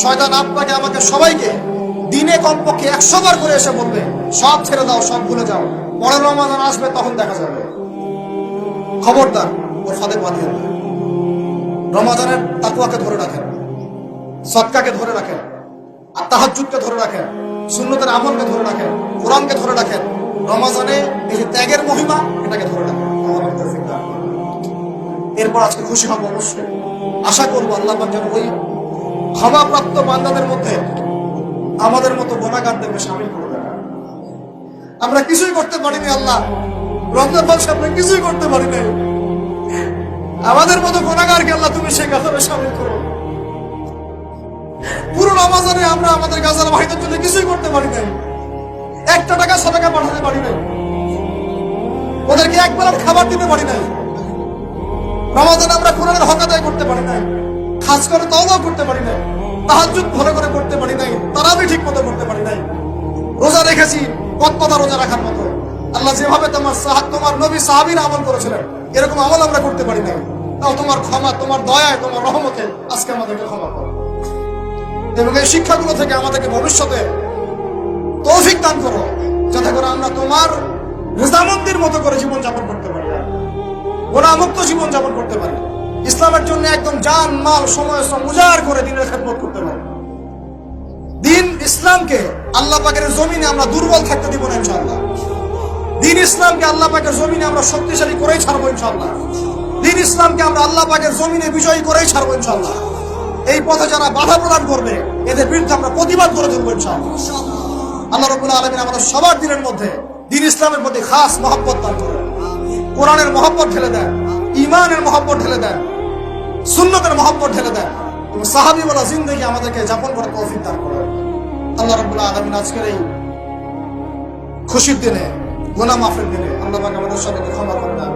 শয়তান আপনাকে, আমাকে সবাইকে দিনে কমপক্ষে একশো বার করে এসে বলবে, সব ছেড়ে দাও, সব ভুলে যাও। পরের রমাজান আসবে, তখন দেখা যাবে। খবরদার, ওর ফাঁদে বাঁধিয়ে দেবে। রমাজানের তাকুয়াকে ধরে রাখেন, সৎকাকে ধরে রাখেন, আর তাহাজুদকে ধরে রাখেন, সুন্নতের আমলকে ধরে রাখেন, কোরআনকে ধরে রাখেন। রমাজানে এই যে ত্যাগের মহিমা, এটাকে ধরে রাখেন। এরপর আজকে খুশি হব অবশ্যই। আশা করব আল্লাহ যেন ওই ক্ষমাপ্রাপ্ত বান্দাদের মধ্যে আমাদের মতো গোনাগারদেরকে সামিল করে দেন আমরা কিছুই করতে পারিনি, আল্লাহ। রমজান মাসে কিছুই করতে পারি নাই আমাদের মতো গোনাগারকে আল্লাহ তুমি সেই কাতারে সামিল করো। পুরো রমাজানে আমরা আমাদের গাজার ভাইদের জন্য কিছুই করতে পারি নাই একটা টাকা টাকা পাঠাতে পারি নাই ওদেরকে এক বেলার খাবার দিতে পারি নাই রমাজানে আমরা কোরআনের হক আদায় করতে পারি নাই খাস করে তওবা করতে পারি নাই, তাহাজ্জুদ ভালো করে করতে পারি নাই, তারাবি ঠিক মতো করতে পারি নাই। রোজা রেখেছি কত কথা রোজা রাখার মতো। আল্লাহ যেভাবে তোমার তোমার নবী সাহাবীর আমল করেছিলেন, এরকম আমল আমরা করতে পারি নাই। তাও তোমার ক্ষমা, তোমার দয়ায়, তোমার রহমতে আজকে আমাদেরকে ক্ষমা করো। এবং এই শিক্ষাগুলো থেকে আমাদেরকে ভবিষ্যতে তৌফিক দান করো, যাতে করে আমরা তোমার রেজামন্দির মতো করে জীবন যাপন করতে পারি। গোনামুক্ত জীবন যাপন করতে পারি। ইসলামের জন্য একদম জান, মাল, সময় উজাড় করে দিনের খেদমত করতে পারি দিন ইসলামকে আল্লাহ পাকের জমিনে আমরা দুর্বল থাকতে দিব না ইনশাআল্লাহ। দিন ইসলামকে আল্লাহ পাকের জমিনে আমরা শক্তিশালী করেই ছাড়বো ইনশাআল্লাহ। দিন ইসলামকে আমরা আল্লাহ পাকের জমিনে বিজয়ী করেই ছাড়বো ইনশাআল্লাহ। এই পথে যারা বাধা প্রদান করবে, এদের বিরুদ্ধে আমরা প্রতিবাদ করে তুলবো ইনশাআল্লাহ। আল্লাহ রবুল্লাহ আলমিন আমাদের সবার দিনের মধ্যে দিন ইসলামের প্রতি খাস মহব্বত দান করে কোরআনের মহব্বত দেন। ইমানের মহব্বত ঢেলে দেন। সুন্নতের মহব্বত ঢেলে দেন। এবং সাহাবি বলা জিন্দগি আমাদেরকে যাপন করে কফি দান করে আল্লাহ রবুল্লাহ আলমিন আজকের এই খুশির দিনে গোনা মাফের দিনে, আল্লাহ আমাদের সবাইকে ক্ষমা করে দেন